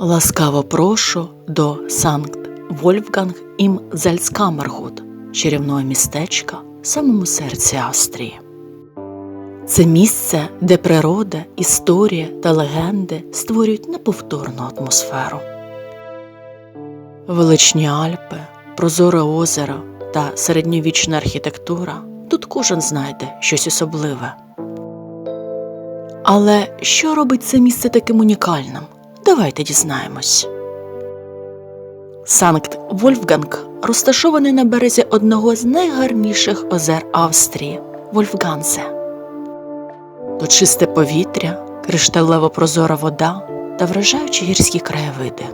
Ласкаво прошу до Санкт Вольфганг ім Зальцкамергут, чарівного містечка в самому серці Австрії. Це місце, де природа, історія та легенди створюють неповторну атмосферу. Величні Альпи, прозоре озеро та середньовічна архітектура тут кожен знайде щось особливе. Але що робить це місце таким унікальним? Давайте дізнаємось. Санкт Вольфганг розташований на березі одного з найгарніших озер Австрії Вольфганзе. Тут чисте повітря, кришталево прозора вода та вражаючі гірські краєвиди.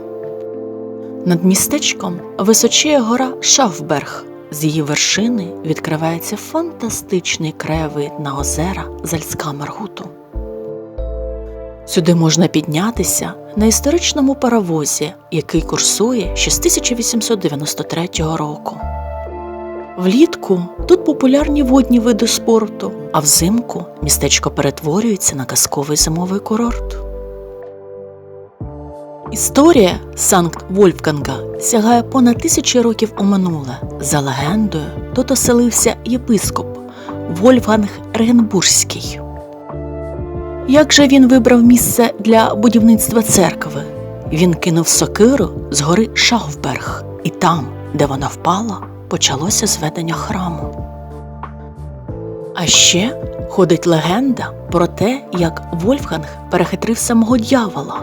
Над містечком височіє гора Шафберг. З її вершини відкривається фантастичний краєвид на озера Зальцкамергуту. Сюди можна піднятися на історичному паровозі, який курсує ще з 1893 року. Влітку тут популярні водні види спорту, а взимку містечко перетворюється на казковий зимовий курорт. Історія Санкт Вольфганга сягає понад тисячі років у минуле. За легендою, тут оселився єпископ Вольфганг Регенбурзький. Як же він вибрав місце для будівництва церкви? Він кинув сокиру з гори Шауфберг, і там, де вона впала, почалося зведення храму. А ще ходить легенда про те, як Вольфганг перехитрив самого дьявола.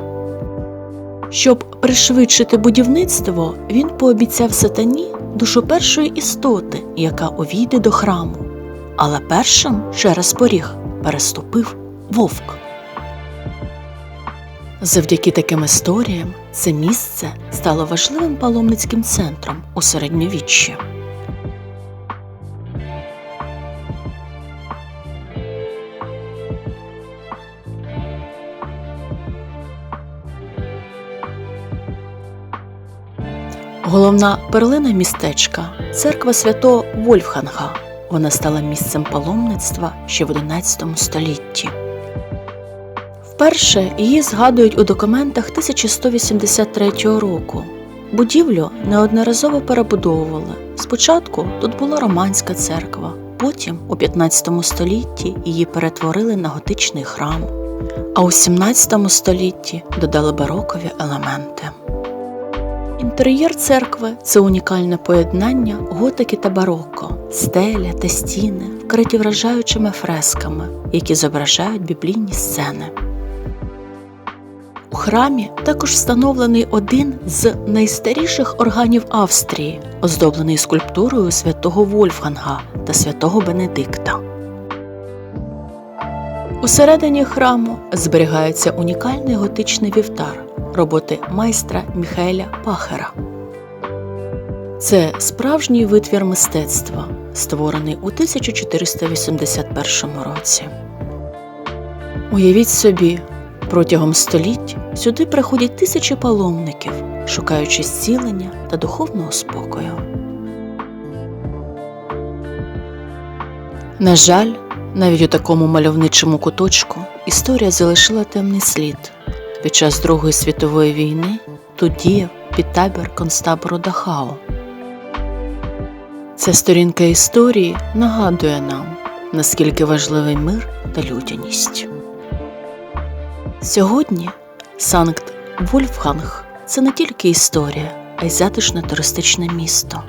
Щоб пришвидшити будівництво, він пообіцяв сатані душу першої істоти, яка увійде до храму. Але першим через поріг переступив вовк. Завдяки таким історіям це місце стало важливим паломницьким центром у середньовіччі. Головна перлина містечка церква святого Вольфганга. Вона стала місцем паломництва ще в XI столітті. Вперше її згадують у документах 1183 року. Будівлю неодноразово перебудовували. Спочатку тут була романська церква, потім у 15 столітті її перетворили на готичний храм, а у 17 столітті додали барокові елементи. Інтер'єр церкви це унікальне поєднання готики та бароко, стеля та стіни, вкриті вражаючими фресками, які зображають біблійні сцени. У храмі також встановлений один з найстаріших органів Австрії, оздоблений скульптурою святого Вольфганга та святого Бенедикта. Усередині храму зберігається унікальний готичний вівтар роботи майстра Міхеля Пахера. Це справжній витвір мистецтва, створений у 1481 році. Уявіть собі, протягом століть сюди приходять тисячі паломників, шукаючи зцілення та духовного спокою. На жаль, навіть у такому мальовничому куточку історія залишила темний слід. Під час Другої світової війни тут діяв підтабір концтабору Дахау. Ця сторінка історії нагадує нам, наскільки важливий мир та людяність. Сьогодні Санкт Вольфганг це не тільки історія, а й затишне туристичне місто.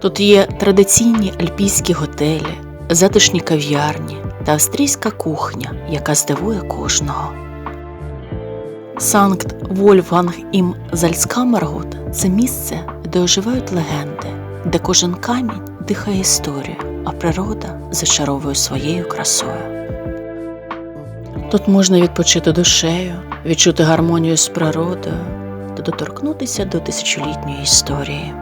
Тут є традиційні альпійські готелі, затишні кав'ярні та австрійська кухня, яка здивує кожного. Санкт Вольфганг ім Зальцкамергут це місце, де оживають легенди, де кожен камінь дихає історію, а природа зачаровує своєю красою. Тут можна відпочити душею, відчути гармонію з природою та доторкнутися до тисячолітньої історії.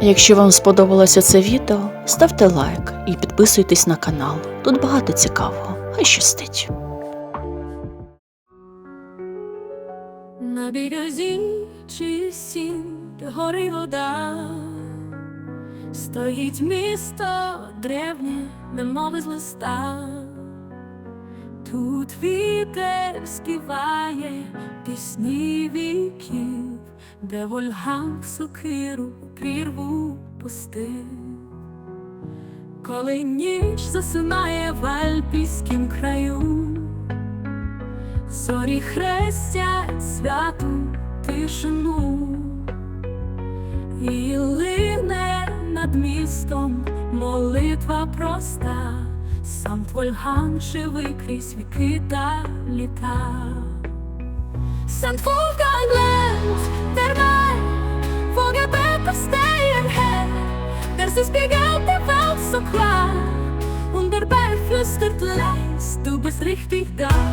Якщо вам сподобалося це відео, ставте лайк і підписуйтесь на канал. Тут багато цікавого. Хай щастить! На березі чисті гори вода, стоїть місто древнє, немови з листа. Тут вітер співає пісні віків, де Вольгам сокиру прірву пустив. Коли ніч засинає в альпійськім краю, зорі хрестять святу тишину, і лине над містом молитва проста, сам Твольган живий крізь віки та літа. Sant Wolfgang Land, der Mann, wo Gebet auf Steinen hält, der sich spiegelt die Welt so klar. Und der Berg flüstert leis, du bist richtig da.